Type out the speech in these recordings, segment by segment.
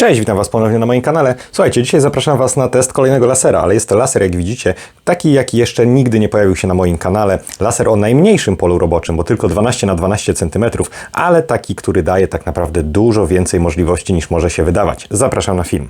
Cześć, witam Was ponownie na moim kanale. Słuchajcie, dzisiaj zapraszam Was na test kolejnego lasera, ale jest to laser, jak widzicie, taki jaki jeszcze nigdy nie pojawił się na moim kanale. Laser o najmniejszym polu roboczym, bo tylko 12 na 12 cm, ale taki, który daje tak naprawdę dużo więcej możliwości niż może się wydawać. Zapraszam na film.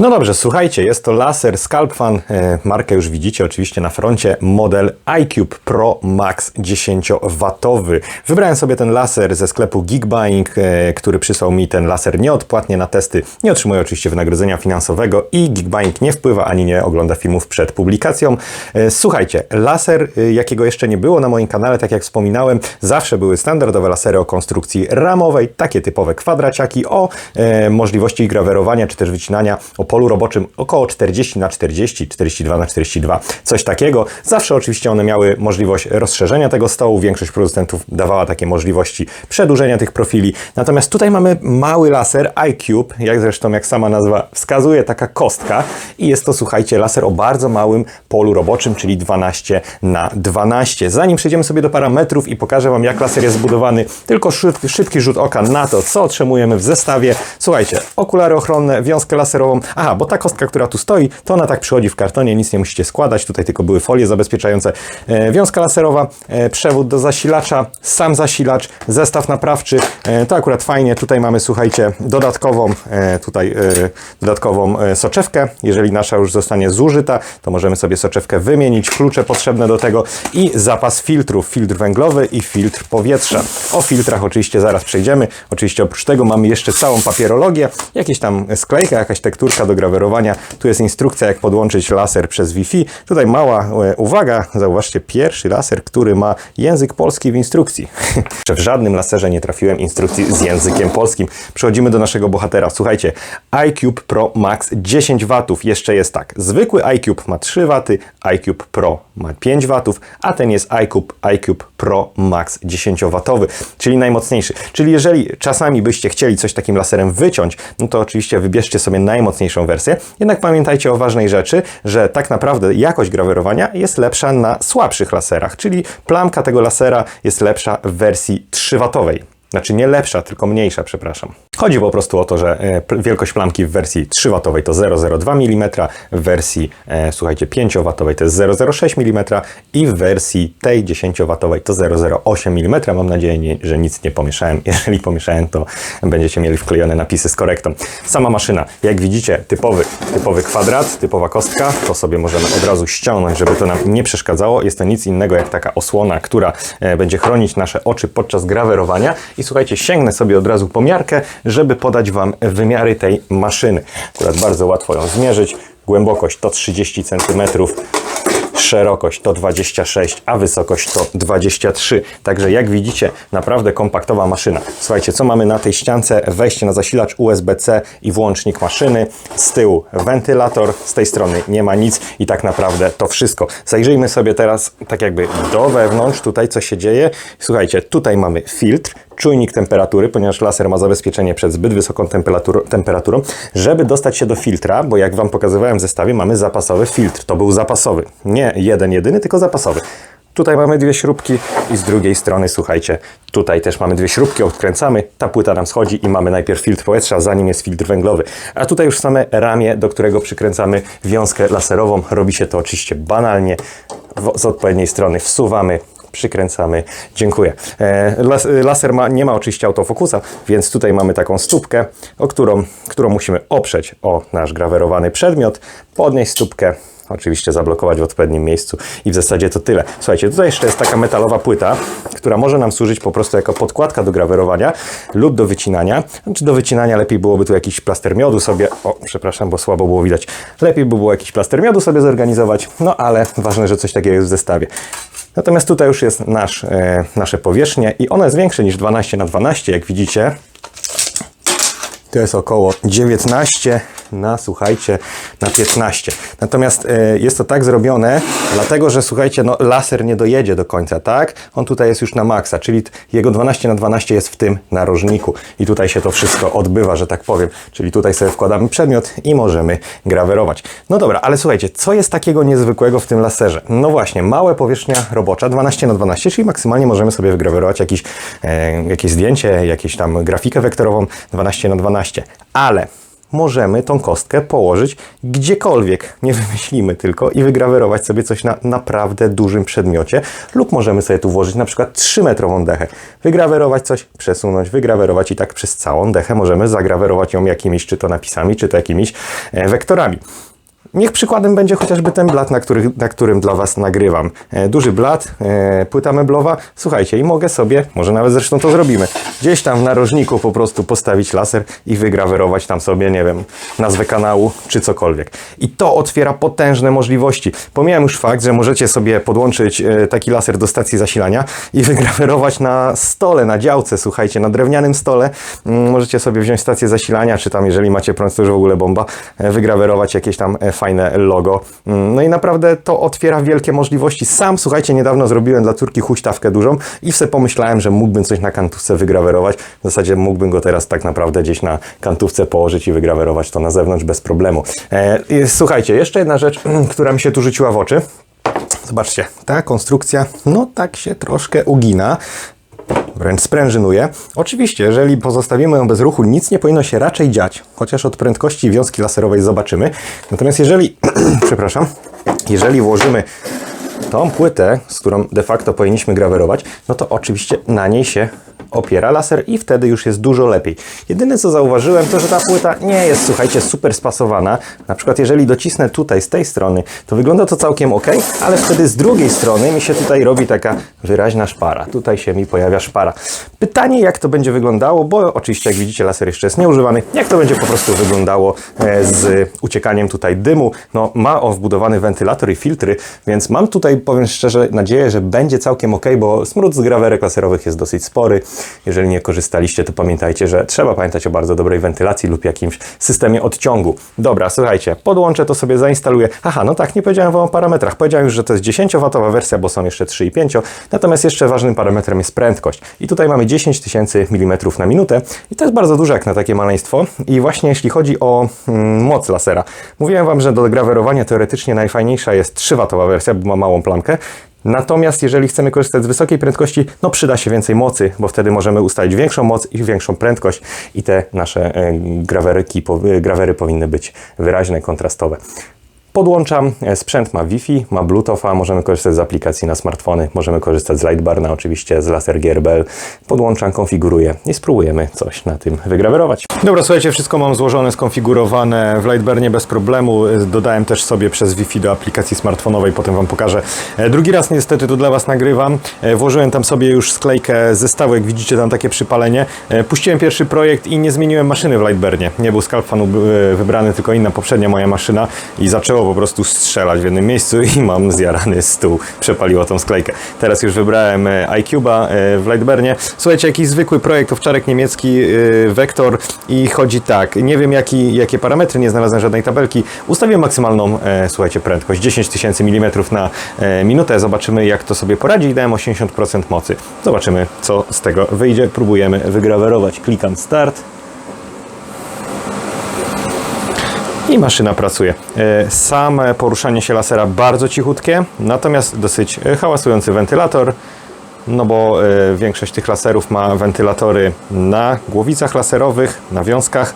No dobrze, słuchajcie, jest to laser Scalpfan, e, markę już widzicie oczywiście na froncie, model iCube Pro Max 10W. Wybrałem sobie ten laser ze sklepu Geekbuying, e, który przysłał mi ten laser nieodpłatnie na testy. Nie otrzymuję oczywiście wynagrodzenia finansowego i Geekbuying nie wpływa ani nie ogląda filmów przed publikacją. E, Słuchajcie, laser, e, jakiego jeszcze nie było na moim kanale, tak jak wspominałem, zawsze były standardowe lasery o konstrukcji ramowej, takie typowe kwadraciaki o e, możliwości grawerowania czy też wycinania o polu roboczym około 40 na 40, 42 na 42, coś takiego. Zawsze oczywiście one miały możliwość rozszerzenia tego stołu, większość producentów dawała takie możliwości przedłużenia tych profili. Natomiast tutaj mamy mały laser iCube, jak zresztą jak sama nazwa wskazuje, taka kostka i jest to, słuchajcie, laser o bardzo małym polu roboczym, czyli 12 na 12. Zanim przejdziemy sobie do parametrów i pokażę Wam, jak laser jest zbudowany, tylko szybki, szybki rzut oka na to, co otrzymujemy w zestawie. Słuchajcie, okulary ochronne, wiązkę laserową. Aha, bo ta kostka, która tu stoi, to ona tak przychodzi w kartonie, nic nie musicie składać. Tutaj tylko były folie zabezpieczające. E, wiązka laserowa, e, przewód do zasilacza, sam zasilacz, zestaw naprawczy. E, to akurat fajnie. Tutaj mamy, słuchajcie, dodatkową, e, tutaj e, dodatkową e, soczewkę. Jeżeli nasza już zostanie zużyta, to możemy sobie soczewkę wymienić, klucze potrzebne do tego i zapas filtrów, filtr węglowy i filtr powietrza. O filtrach oczywiście zaraz przejdziemy. Oczywiście oprócz tego mamy jeszcze całą papierologię, jakieś tam sklejka, jakaś tekturka do grawerowania. Tu jest instrukcja, jak podłączyć laser przez Wi-Fi. Tutaj mała e, uwaga, zauważcie, pierwszy laser, który ma język polski w instrukcji. W żadnym laserze nie trafiłem instrukcji z językiem polskim. Przechodzimy do naszego bohatera. Słuchajcie, iCube Pro Max 10 W. Jeszcze jest tak. Zwykły iCube ma 3 W, iCube Pro ma 5 W, a ten jest iCube, iCube Pro Max 10 W, czyli najmocniejszy. Czyli jeżeli czasami byście chcieli coś takim laserem wyciąć, no to oczywiście wybierzcie sobie najmocniejszą wersję. Jednak pamiętajcie o ważnej rzeczy, że tak naprawdę jakość grawerowania jest lepsza na słabszych laserach, czyli plamka tego lasera jest lepsza w wersji 3W. Znaczy nie lepsza, tylko mniejsza, przepraszam. Chodzi po prostu o to, że e, wielkość plamki w wersji 3W to 0,02 mm, w wersji, e, słuchajcie, 5W to jest 0,06 mm i w wersji tej 10W to 0,08 mm. Mam nadzieję, że nic nie pomieszałem. Jeżeli pomieszałem, to będziecie mieli wklejone napisy z korektą. Sama maszyna, jak widzicie, typowy, typowy kwadrat, typowa kostka, to sobie możemy od razu ściągnąć, żeby to nam nie przeszkadzało. Jest to nic innego jak taka osłona, która e, będzie chronić nasze oczy podczas grawerowania. I słuchajcie, sięgnę sobie od razu po miarkę, żeby podać Wam wymiary tej maszyny. Akurat bardzo łatwo ją zmierzyć. Głębokość to 30 cm, szerokość to 26, a wysokość to 23. Także jak widzicie, naprawdę kompaktowa maszyna. Słuchajcie, co mamy na tej ściance? Wejście na zasilacz USB-C i włącznik maszyny. Z tyłu wentylator, z tej strony nie ma nic i tak naprawdę to wszystko. Zajrzyjmy sobie teraz tak jakby do wewnątrz, tutaj co się dzieje. Słuchajcie, tutaj mamy filtr, czujnik temperatury, ponieważ laser ma zabezpieczenie przed zbyt wysoką temperaturą, temperaturą. Żeby dostać się do filtra, bo jak Wam pokazywałem w zestawie, mamy zapasowy filtr. To był zapasowy. Nie jeden, jedyny, tylko zapasowy. Tutaj mamy dwie śrubki i z drugiej strony, słuchajcie, tutaj też mamy dwie śrubki, odkręcamy, ta płyta nam schodzi i mamy najpierw filtr powietrza, zanim jest filtr węglowy. A tutaj już same ramię, do którego przykręcamy wiązkę laserową. Robi się to oczywiście banalnie. Z odpowiedniej strony wsuwamy, przykręcamy. Dziękuję. E, las, laser ma, nie ma oczywiście autofokusa, więc tutaj mamy taką stópkę, o którą, którą musimy oprzeć o nasz grawerowany przedmiot, podnieść stópkę, oczywiście zablokować w odpowiednim miejscu i w zasadzie to tyle. Słuchajcie, tutaj jeszcze jest taka metalowa płyta, która może nam służyć po prostu jako podkładka do grawerowania lub do wycinania. Czy do wycinania lepiej byłoby tu jakiś plaster miodu sobie, o przepraszam, bo słabo było widać, lepiej by było jakiś plaster miodu sobie zorganizować, no ale ważne, że coś takiego jest w zestawie. Natomiast tutaj już jest nasz, e, nasze powierzchnie i ono jest większe niż 12 na 12 jak widzicie. To jest około 19 na, słuchajcie, na 15. Natomiast e, jest to tak zrobione, dlatego że, słuchajcie, no, laser nie dojedzie do końca, tak? On tutaj jest już na maksa, czyli jego 12 na 12 jest w tym narożniku i tutaj się to wszystko odbywa, że tak powiem. Czyli tutaj sobie wkładamy przedmiot i możemy grawerować. No dobra, ale słuchajcie, co jest takiego niezwykłego w tym laserze? No właśnie, małe powierzchnia robocza, 12 na 12, czyli maksymalnie możemy sobie wygrawerować jakiś, e, jakieś zdjęcie, jakieś tam grafikę wektorową 12 na 12. Ale możemy tą kostkę położyć gdziekolwiek, nie wymyślimy tylko i wygrawerować sobie coś na naprawdę dużym przedmiocie. Lub możemy sobie tu włożyć na przykład 3-metrową dechę, wygrawerować coś, przesunąć, wygrawerować i tak przez całą dechę możemy zagrawerować ją jakimiś czy to napisami, czy to jakimiś e, wektorami. Niech przykładem będzie chociażby ten blat, na, który, na którym dla Was nagrywam. E, duży blat, e, płyta meblowa. Słuchajcie, i mogę sobie, może nawet zresztą to zrobimy, gdzieś tam w narożniku po prostu postawić laser i wygrawerować tam sobie, nie wiem, nazwę kanału czy cokolwiek. I to otwiera potężne możliwości. Pomijam już fakt, że możecie sobie podłączyć e, taki laser do stacji zasilania i wygrawerować na stole, na działce, słuchajcie, na drewnianym stole. Mm, Możecie sobie wziąć stację zasilania, czy tam, jeżeli macie prąd, to już w ogóle bomba, wygrawerować jakieś tam e, fajne logo. Mm, No i naprawdę to otwiera wielkie możliwości. Sam, słuchajcie, niedawno zrobiłem dla córki huśtawkę dużą i sobie pomyślałem, że mógłbym coś na kantówce wygrawerować. W zasadzie mógłbym go teraz tak naprawdę gdzieś na kantówce położyć i wygrawerować to na zewnątrz bez problemu. E, słuchajcie, jeszcze jedna rzecz, która mi się tu rzuciła w oczy. Zobaczcie, ta konstrukcja, no tak się troszkę ugina wręcz sprężynuje. Oczywiście, jeżeli pozostawimy ją bez ruchu, nic nie powinno się raczej dziać, chociaż od prędkości wiązki laserowej zobaczymy. Natomiast jeżeli, przepraszam, jeżeli włożymy tą płytę, z którą de facto powinniśmy grawerować, no to oczywiście na niej się opiera laser i wtedy już jest dużo lepiej. Jedyne co zauważyłem to, że ta płyta nie jest, słuchajcie, super spasowana. Na przykład jeżeli docisnę tutaj z tej strony, to wygląda to całkiem ok, ale wtedy z drugiej strony mi się tutaj robi taka wyraźna szpara. Tutaj się mi pojawia szpara. Pytanie jak to będzie wyglądało, bo oczywiście jak widzicie laser jeszcze jest nieużywany, jak to będzie po prostu wyglądało e, z uciekaniem tutaj dymu. No ma on wbudowany wentylator i filtry, więc mam tutaj, powiem szczerze, nadzieję, że będzie całkiem ok, bo smród z grawerek laserowych jest dosyć spory. Jeżeli nie korzystaliście, to pamiętajcie, że trzeba pamiętać o bardzo dobrej wentylacji lub jakimś systemie odciągu. Dobra, słuchajcie, podłączę to sobie, zainstaluję. Aha, no tak, nie powiedziałem wam o parametrach. Powiedziałem już, że to jest 10W wersja, bo są jeszcze 3 i 5. Natomiast jeszcze ważnym parametrem jest prędkość. I tutaj mamy 10 tysięcy mm na minutę. I to jest bardzo dużo jak na takie maleństwo. I właśnie jeśli chodzi o mm, moc lasera. Mówiłem wam, że do grawerowania teoretycznie najfajniejsza jest 3W wersja, bo ma małą plamkę. Natomiast jeżeli chcemy korzystać z wysokiej prędkości, no przyda się więcej mocy, bo wtedy możemy ustalić większą moc i większą prędkość i te nasze e, graweryki, po- e, grawery powinny być wyraźne, kontrastowe. Podłączam, e, sprzęt ma Wi-Fi, ma Bluetootha, możemy korzystać z aplikacji na smartfony, możemy korzystać z Lightbarna, oczywiście z laser GRBL. Podłączam, konfiguruję i spróbujemy coś na tym wygrawerować. Dobra, słuchajcie, wszystko mam złożone, skonfigurowane w Lightbarnie bez problemu. Dodałem też sobie przez Wi-Fi do aplikacji smartfonowej, potem Wam pokażę. E, Drugi raz niestety tu dla Was nagrywam. E, Włożyłem tam sobie już sklejkę zestawu, jak widzicie tam takie przypalenie. Puściłem pierwszy projekt i nie zmieniłem maszyny w Lightbarnie. Nie był Scalp Fan e, wybrany, tylko inna poprzednia moja maszyna i zaczęło po prostu strzelać w jednym miejscu i mam zjarany stół. Przepaliło tą sklejkę. Teraz już wybrałem e, iCube'a e, w Lightburnie. Słuchajcie, jakiś zwykły projekt, owczarek niemiecki, wektor i chodzi tak. Nie wiem jaki, jakie parametry, nie znalazłem żadnej tabelki. Ustawiłem maksymalną, e, słuchajcie, prędkość 10 tysięcy mm na minutę. Zobaczymy jak to sobie poradzi dałem 80% mocy. Zobaczymy co z tego wyjdzie. Próbujemy wygrawerować. Klikam start. I maszyna pracuje. E, Same poruszanie się lasera bardzo cichutkie, natomiast dosyć e, hałasujący wentylator, no bo e, większość tych laserów ma wentylatory na głowicach laserowych, na wiązkach,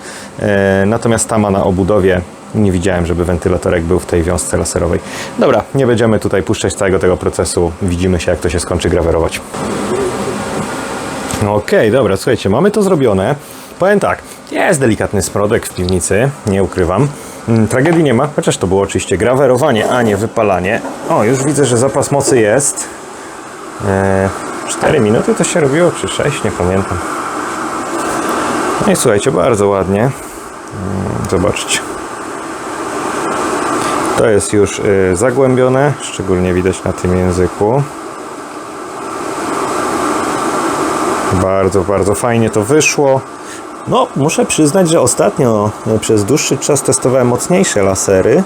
natomiast ta ma na obudowie. Nie widziałem, żeby wentylatorek był w tej wiązce laserowej. Dobra, nie będziemy tutaj puszczać całego tego procesu. Widzimy się, jak to się skończy grawerować. Okej, dobra, słuchajcie, mamy to zrobione. Powiem tak, jest delikatny smrodek w piwnicy, nie ukrywam. Mm, Tragedii nie ma, chociaż to było oczywiście grawerowanie, a nie wypalanie. O, już widzę, że zapas mocy jest. Eee, 4 minuty to się robiło, czy 6, nie pamiętam. No i słuchajcie, bardzo ładnie. Mm, Zobaczcie. To jest już y, zagłębione, szczególnie widać na tym języku. Bardzo, bardzo fajnie to wyszło. No, muszę przyznać, że ostatnio e, przez dłuższy czas testowałem mocniejsze lasery.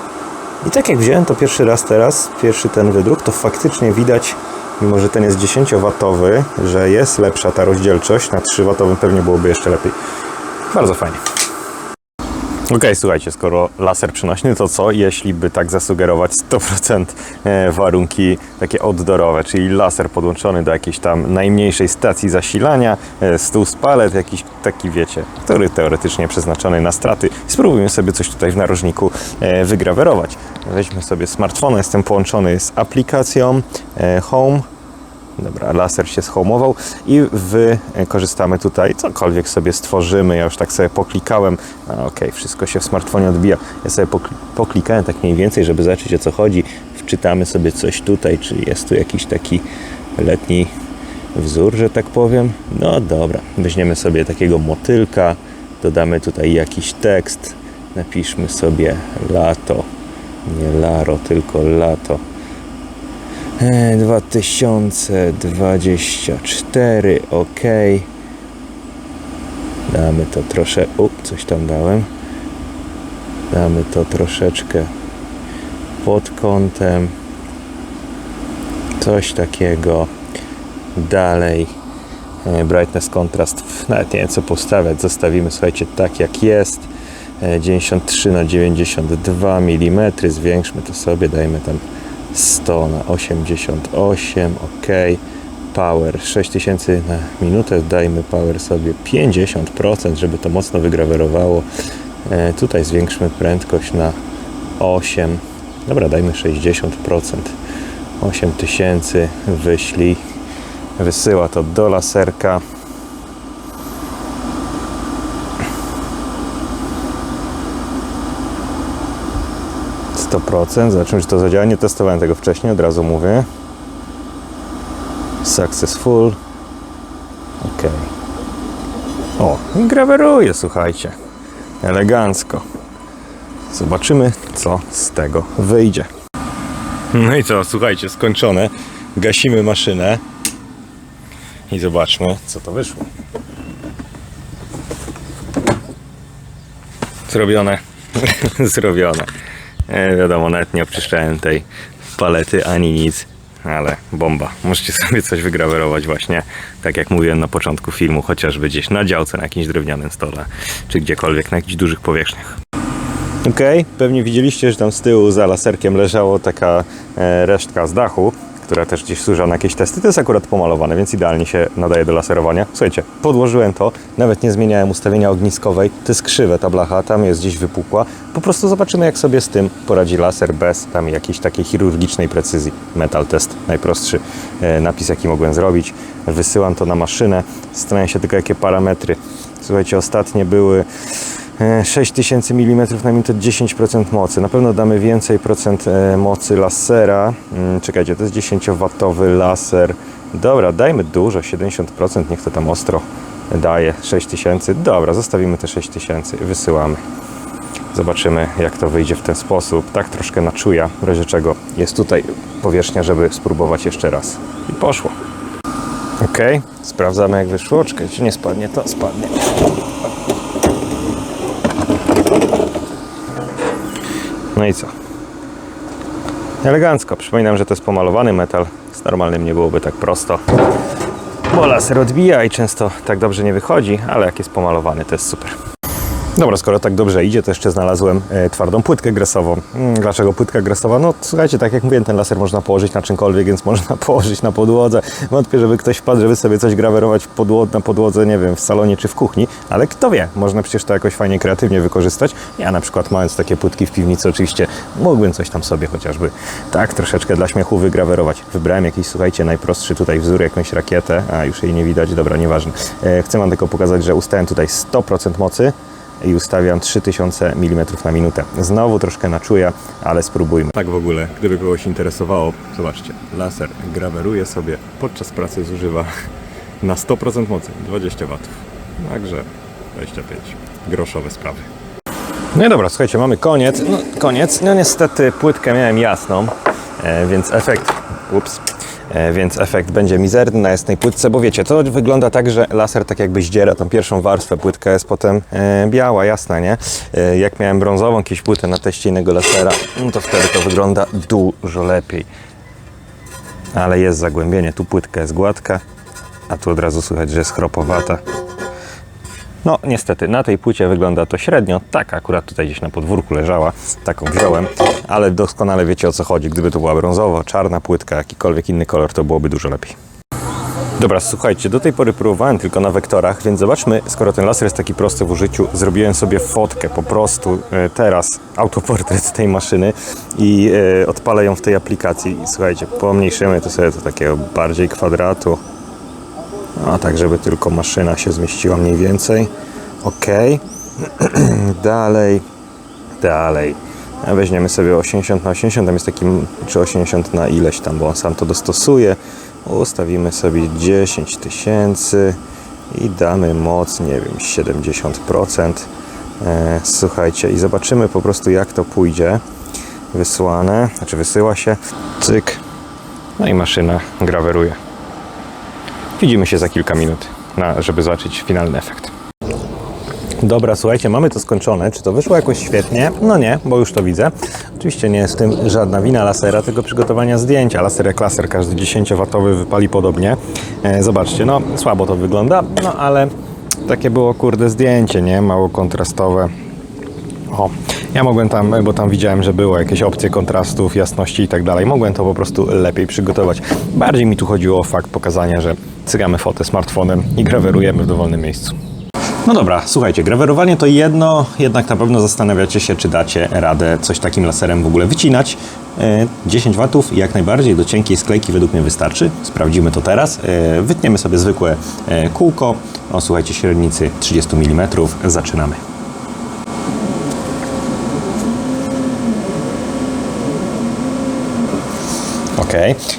I tak jak wziąłem to pierwszy raz teraz, pierwszy ten wydruk, to faktycznie widać, mimo że ten jest 10W, że jest lepsza ta rozdzielczość. Na 3W pewnie byłoby jeszcze lepiej. Bardzo fajnie. Okej, słuchajcie, skoro laser przenośny, to co jeśli by tak zasugerować 100% e, warunki takie outdoorowe, czyli laser podłączony do jakiejś tam najmniejszej stacji zasilania, e, stół z palet, jakiś taki wiecie, który teoretycznie przeznaczony na straty. Spróbujmy sobie coś tutaj w narożniku e, wygrawerować. Weźmy sobie smartfona, jestem połączony z aplikacją Home. Dobra, laser się schomował i wykorzystamy tutaj, cokolwiek sobie stworzymy. Ja już tak sobie poklikałem. Okej, wszystko się w smartfonie odbija. Ja sobie pokli- poklikałem tak mniej więcej, żeby zobaczyć o co chodzi. Wczytamy sobie coś tutaj, czy jest tu jakiś taki letni wzór, że tak powiem. No dobra, weźmiemy sobie takiego motylka, dodamy tutaj jakiś tekst, napiszmy sobie lato, nie laro, tylko lato. E, 2024, ok. Damy to trosze. U, coś tam dałem. Damy to troszeczkę pod kątem. Coś takiego. Dalej. E, Brightness kontrast. Nawet nie wiem co postawiać. Zostawimy, słuchajcie, tak jak jest. E, 93 na 92 mm. Zwiększmy to sobie. Dajmy tam 100 na 88, ok. Power 6000 na minutę, dajmy power sobie 50%, żeby to mocno wygrawerowało. E, tutaj zwiększmy prędkość na 8, dobra, dajmy 60%. 8000 wyślij, wysyła to do laserka. Sto procent. Zobaczymy, czy to zadziała. Nie testowałem tego wcześniej, od razu mówię. Successful. Ok. O, i graweruje, słuchajcie. Elegancko. Zobaczymy, co z tego wyjdzie. No i co, słuchajcie, skończone. Gasimy maszynę i zobaczmy, co to wyszło. Zrobione. Zrobione. E, wiadomo, nawet nie oczyszczałem tej palety ani nic, ale bomba. Możecie sobie coś wygrawerować właśnie, tak jak mówiłem na początku filmu, chociażby gdzieś na działce, na jakimś drewnianym stole, czy gdziekolwiek, na jakichś dużych powierzchniach. Okej, pewnie widzieliście, że tam z tyłu za laserkiem leżało taka e, resztka z dachu, która też gdzieś służyła na jakieś testy. To jest akurat pomalowane, więc idealnie się nadaje do laserowania. Słuchajcie, podłożyłem to, nawet nie zmieniałem ustawienia ogniskowej. To jest krzywe ta blacha, tam jest gdzieś wypukła. Po prostu zobaczymy, jak sobie z tym poradzi laser bez tam jakiejś takiej chirurgicznej precyzji. Metal test, najprostszy e, napis, jaki mogłem zrobić. Wysyłam to na maszynę, zastanawiam się tylko, jakie parametry. Słuchajcie, ostatnie były 6000 mm na minutę 10% mocy. Na pewno damy więcej procent e, mocy lasera. Mm, Czekajcie, to jest 10W laser. Dobra, dajmy dużo, 70%, niech to tam ostro daje. 6000. Dobra, zostawimy te 6000 i wysyłamy. Zobaczymy, jak to wyjdzie w ten sposób. Tak troszkę na czuja, w razie czego jest tutaj powierzchnia, żeby spróbować jeszcze raz. I poszło. Ok, sprawdzamy jak wyszło. Czekajcie, nie spadnie to, spadnie. No i co? Elegancko. Przypominam, że to jest pomalowany metal. Z normalnym nie byłoby tak prosto. Bo laser odbija i często tak dobrze nie wychodzi, ale jak jest pomalowany, to jest super. Dobra, skoro tak dobrze idzie, to jeszcze znalazłem e, twardą płytkę gresową. Mm, dlaczego płytka gresowa? No słuchajcie, tak jak mówiłem, ten laser można położyć na czymkolwiek, więc można położyć na podłodze. Wątpię, żeby ktoś wpadł, żeby sobie coś grawerować na podłodze, nie wiem, w salonie czy w kuchni, ale kto wie, można przecież to jakoś fajnie kreatywnie wykorzystać. Ja na przykład mając takie płytki w piwnicy, oczywiście mógłbym coś tam sobie chociażby tak troszeczkę dla śmiechu wygrawerować. Wybrałem jakiś, słuchajcie, najprostszy tutaj wzór, jakąś rakietę, a już jej nie widać, dobra, nieważne. E, chcę Wam tylko pokazać, że ustałem tutaj 100% mocy, i ustawiam 3000 mm na minutę. Znowu troszkę na czuja, ale spróbujmy. Tak w ogóle, gdyby kogoś interesowało, zobaczcie, laser graweruje sobie, podczas pracy zużywa na 100% mocy, 20 W. Także 25. Groszowe sprawy. No i dobra, słuchajcie, mamy koniec. No, koniec. No niestety płytkę miałem jasną, e, więc efekt. Ups. E, więc efekt będzie mizerny na jasnej płytce, bo wiecie, to wygląda tak, że laser tak jakby zdziera tą pierwszą warstwę, płytka jest potem e, biała, jasna, nie? E, jak miałem brązową jakąś płytę na teście innego lasera, no to wtedy to wygląda dużo lepiej. Ale jest zagłębienie, tu płytka jest gładka, a tu od razu słychać, że jest chropowata. No niestety, na tej płycie wygląda to średnio. Tak, akurat tutaj gdzieś na podwórku leżała, taką wziąłem, ale doskonale wiecie o co chodzi. Gdyby to była brązowa, czarna płytka, jakikolwiek inny kolor, to byłoby dużo lepiej. Dobra, słuchajcie, do tej pory próbowałem tylko na wektorach, więc zobaczmy, skoro ten laser jest taki prosty w użyciu, zrobiłem sobie fotkę po prostu e, teraz, autoportret tej maszyny i e, odpalę ją w tej aplikacji. Słuchajcie, pomniejszymy to sobie do takiego bardziej kwadratu, a tak, żeby tylko maszyna się zmieściła mniej więcej. Ok, dalej, dalej. Weźmiemy sobie 80 na 80, tam jest taki, czy 80 na ileś tam, bo on sam to dostosuje. Ustawimy sobie 10 tysięcy i damy moc, nie wiem, 70%. E, słuchajcie, i zobaczymy po prostu jak to pójdzie. Wysłane, znaczy wysyła się, cyk, no i maszyna graweruje. Widzimy się za kilka minut, na, żeby zobaczyć finalny efekt. Dobra, słuchajcie, mamy to skończone. Czy to wyszło jakoś świetnie? No nie, bo już to widzę. Oczywiście nie jest w tym żadna wina lasera, tylko przygotowania zdjęcia. Laser jak laser, każdy 10W wypali podobnie. E, zobaczcie, no słabo to wygląda, no ale takie było kurde zdjęcie, nie? Mało kontrastowe. O, ja mogłem tam, bo tam widziałem, że było jakieś opcje kontrastów, jasności i tak dalej. Mogłem to po prostu lepiej przygotować. Bardziej mi tu chodziło o fakt pokazania, że cygamy fotę smartfonem i grawerujemy w dowolnym miejscu. No dobra, słuchajcie, grawerowanie to jedno, jednak na pewno zastanawiacie się, czy dacie radę coś takim laserem w ogóle wycinać. E, 10 watów jak najbardziej do cienkiej sklejki według mnie wystarczy. Sprawdzimy to teraz. E, Wytniemy sobie zwykłe e, kółko o słuchajcie średnicy 30 mm. Zaczynamy.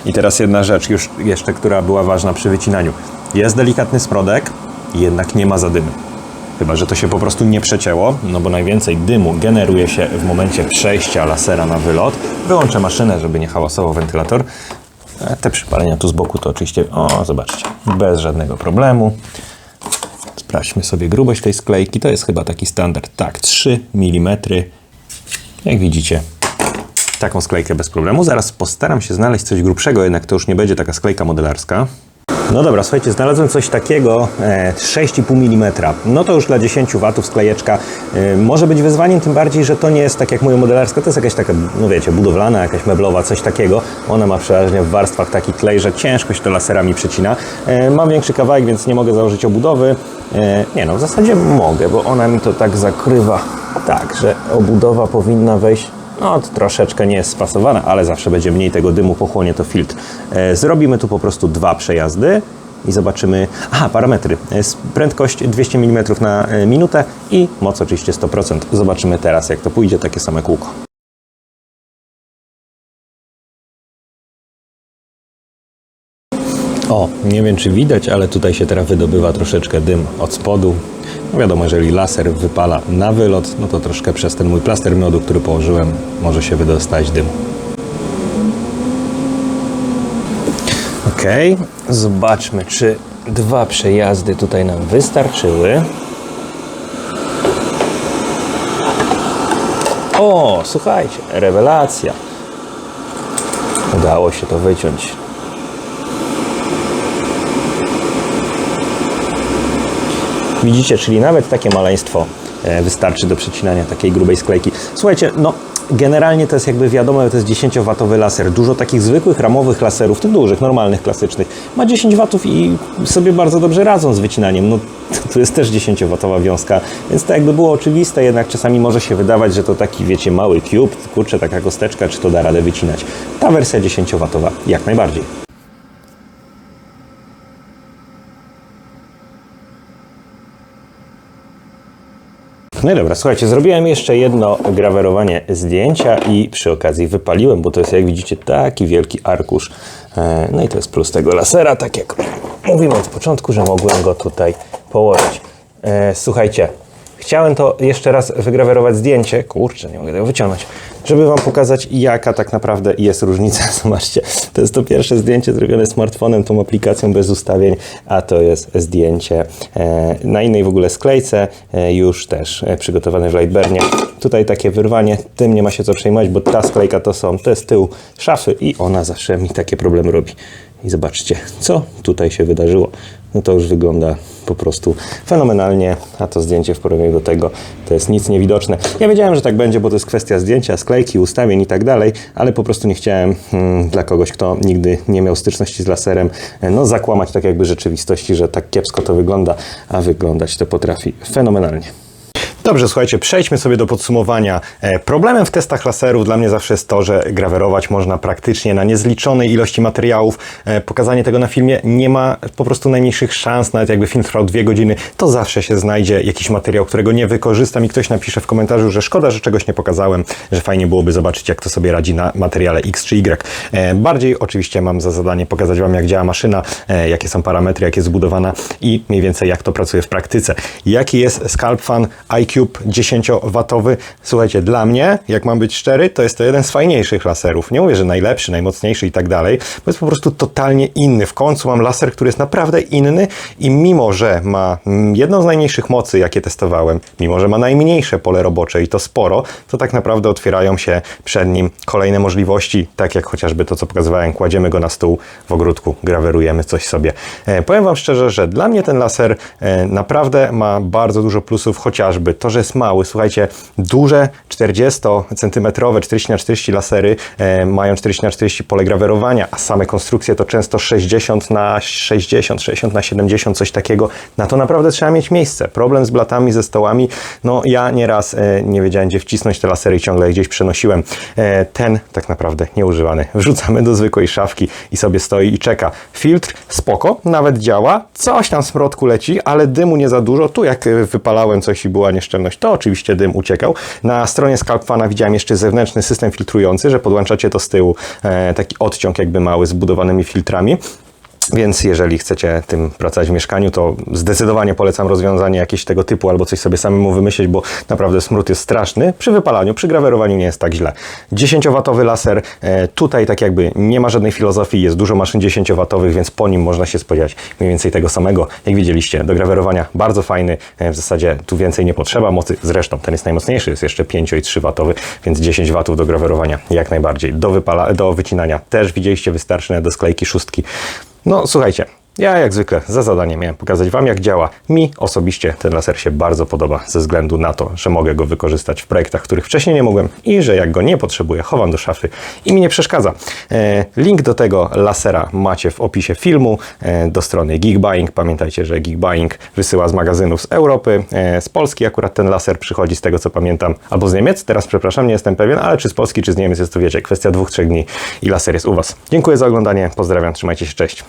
I teraz jedna rzecz już jeszcze, która była ważna przy wycinaniu. Jest delikatny smrodek, jednak nie ma zadymu. Chyba, że to się po prostu nie przecięło, no bo najwięcej dymu generuje się w momencie przejścia lasera na wylot. Wyłączę maszynę, żeby nie hałasował wentylator. E, Te przypalenia tu z boku to oczywiście, o zobaczcie, bez żadnego problemu. Sprawdźmy sobie grubość tej sklejki, to jest chyba taki standard, tak, 3 mm. Jak widzicie, taką sklejkę bez problemu. Zaraz postaram się znaleźć coś grubszego, jednak to już nie będzie taka sklejka modelarska. No dobra, słuchajcie, znalazłem coś takiego, e, 6,5 mm. No to już dla 10 watów sklejeczka e, może być wyzwaniem, tym bardziej, że to nie jest tak jak moja modelarska, to jest jakaś taka, no wiecie, budowlana, jakaś meblowa, coś takiego. Ona ma przeważnie w warstwach taki klej, że ciężko się to laserami przecina. E, mam większy kawałek, więc nie mogę założyć obudowy. E, nie no, w zasadzie mogę, bo ona mi to tak zakrywa, tak, że obudowa powinna wejść no, troszeczkę nie jest spasowane, ale zawsze będzie mniej tego dymu, pochłonie to filtr. E, Zrobimy tu po prostu dwa przejazdy i zobaczymy. Aha, parametry. Jest prędkość 200 mm na e, minutę i moc oczywiście 100%. Zobaczymy teraz, jak to pójdzie, takie same kółko. O, nie wiem czy widać, ale tutaj się teraz wydobywa troszeczkę dym od spodu. No wiadomo, jeżeli laser wypala na wylot, no to troszkę przez ten mój plaster miodu, który położyłem, może się wydostać dym. Ok, zobaczmy, czy dwa przejazdy tutaj nam wystarczyły. O, słuchajcie, rewelacja. Udało się to wyciąć. Widzicie, czyli nawet takie maleństwo e, wystarczy do przecinania takiej grubej sklejki. Słuchajcie, no generalnie to jest jakby wiadomo, to jest 10W laser. Dużo takich zwykłych ramowych laserów, tych dużych, normalnych, klasycznych, ma 10 W i sobie bardzo dobrze radzą z wycinaniem. No tu jest też 10W wiązka, więc to jakby było oczywiste, jednak czasami może się wydawać, że to taki, wiecie, mały cube, kurczę, taka kosteczka, czy to da radę wycinać. Ta wersja 10W jak najbardziej. No i dobra, słuchajcie, zrobiłem jeszcze jedno grawerowanie zdjęcia i przy okazji wypaliłem, bo to jest jak widzicie taki wielki arkusz. E, No i to jest plus tego lasera, tak jak mówiłem od początku, że mogłem go tutaj położyć. E, Słuchajcie, chciałem to jeszcze raz wygrawerować zdjęcie, kurczę, nie mogę tego wyciągnąć, żeby Wam pokazać jaka tak naprawdę jest różnica. Zobaczcie, to jest to pierwsze zdjęcie zrobione smartfonem, tą aplikacją bez ustawień, a to jest zdjęcie e, na innej w ogóle sklejce, e, już też e, przygotowane w Lightburnie. Tutaj takie wyrwanie, tym nie ma się co przejmować, bo ta sklejka to są, to jest tył szafy i ona zawsze mi takie problemy robi. I zobaczcie, co tutaj się wydarzyło. No to już wygląda po prostu fenomenalnie, a to zdjęcie w porównaniu do tego to jest nic niewidoczne. Ja wiedziałem, że tak będzie, bo to jest kwestia zdjęcia, sklejki, ustawień i tak dalej, ale po prostu nie chciałem hmm, dla kogoś, kto nigdy nie miał styczności z laserem, e, no zakłamać tak jakby rzeczywistości, że tak kiepsko to wygląda, a wyglądać to potrafi fenomenalnie. Dobrze, słuchajcie, przejdźmy sobie do podsumowania. E, Problemem w testach laserów dla mnie zawsze jest to, że grawerować można praktycznie na niezliczonej ilości materiałów. E, Pokazanie tego na filmie nie ma po prostu najmniejszych szans, nawet jakby film trwał dwie godziny, to zawsze się znajdzie jakiś materiał, którego nie wykorzystam i ktoś napisze w komentarzu, że szkoda, że czegoś nie pokazałem, że fajnie byłoby zobaczyć, jak to sobie radzi na materiale X czy Y. E, Bardziej oczywiście mam za zadanie pokazać Wam, jak działa maszyna, jakie są parametry, jak jest zbudowana i mniej więcej jak to pracuje w praktyce. Jaki jest Scalp Fan iCube 10W? Słuchajcie, dla mnie, jak mam być szczery, to jest to jeden z fajniejszych laserów. Nie mówię, że najlepszy, najmocniejszy i tak dalej, bo jest po prostu totalnie inny. W końcu mam laser, który jest naprawdę inny i mimo, że ma mm, jedną z najmniejszych mocy, jakie testowałem, mimo, że ma najmniejsze pole robocze i to sporo, to tak naprawdę otwierają się przed nim kolejne możliwości, tak jak chociażby to, co pokazywałem, kładziemy go na stół w ogródku, grawerujemy coś sobie. E, powiem Wam szczerze, że dla mnie ten laser e, naprawdę ma bardzo dużo plusów, chociażby to, że jest mały. Słuchajcie, duże 40 cm, 40 na 40 lasery e, mają 40 na 40 pole grawerowania, a same konstrukcje to często 60 na 60, 60 na 70, coś takiego. Na to naprawdę trzeba mieć miejsce. Problem z blatami, ze stołami, no ja nieraz e, nie wiedziałem, gdzie wcisnąć te lasery i ciągle gdzieś przenosiłem. E, ten tak naprawdę nieużywany. Wrzucamy do zwykłej szafki i sobie stoi i czeka. Filtr spoko, nawet działa, coś tam smrodku leci, ale dymu nie za dużo. Tu jak e, wypalałem coś i była to oczywiście dym uciekał. Na stronie Scalpfana widziałem jeszcze zewnętrzny system filtrujący, że podłączacie to z tyłu, e, taki odciąg jakby mały z zbudowanymi filtrami. Więc jeżeli chcecie tym pracować w mieszkaniu, to zdecydowanie polecam rozwiązanie jakieś tego typu albo coś sobie samemu wymyślić, bo naprawdę smród jest straszny. Przy wypalaniu, przy grawerowaniu nie jest tak źle. 10W laser, e, tutaj tak jakby nie ma żadnej filozofii, jest dużo maszyn 10W, więc po nim można się spodziewać mniej więcej tego samego. Jak widzieliście, do grawerowania bardzo fajny, e, w zasadzie tu więcej nie potrzeba mocy. Zresztą ten jest najmocniejszy, jest jeszcze 5 i 3W, więc 10 W do grawerowania jak najbardziej. Do, wypala, do wycinania też widzieliście wystarczy do sklejki szóstki. No słuchajcie, ja jak zwykle za zadanie miałem pokazać Wam jak działa. Mi osobiście ten laser się bardzo podoba ze względu na to, że mogę go wykorzystać w projektach, których wcześniej nie mogłem i że jak go nie potrzebuję, chowam do szafy i mi nie przeszkadza. E, link do tego lasera macie w opisie filmu e, do strony Geekbuying. Pamiętajcie, że Geekbuying wysyła z magazynów z Europy, e, z Polski akurat ten laser przychodzi z tego co pamiętam, albo z Niemiec, teraz przepraszam, nie jestem pewien, ale czy z Polski, czy z Niemiec jest to wiecie, kwestia dwóch, trzech dni i laser jest u Was. Dziękuję za oglądanie, pozdrawiam, trzymajcie się, cześć.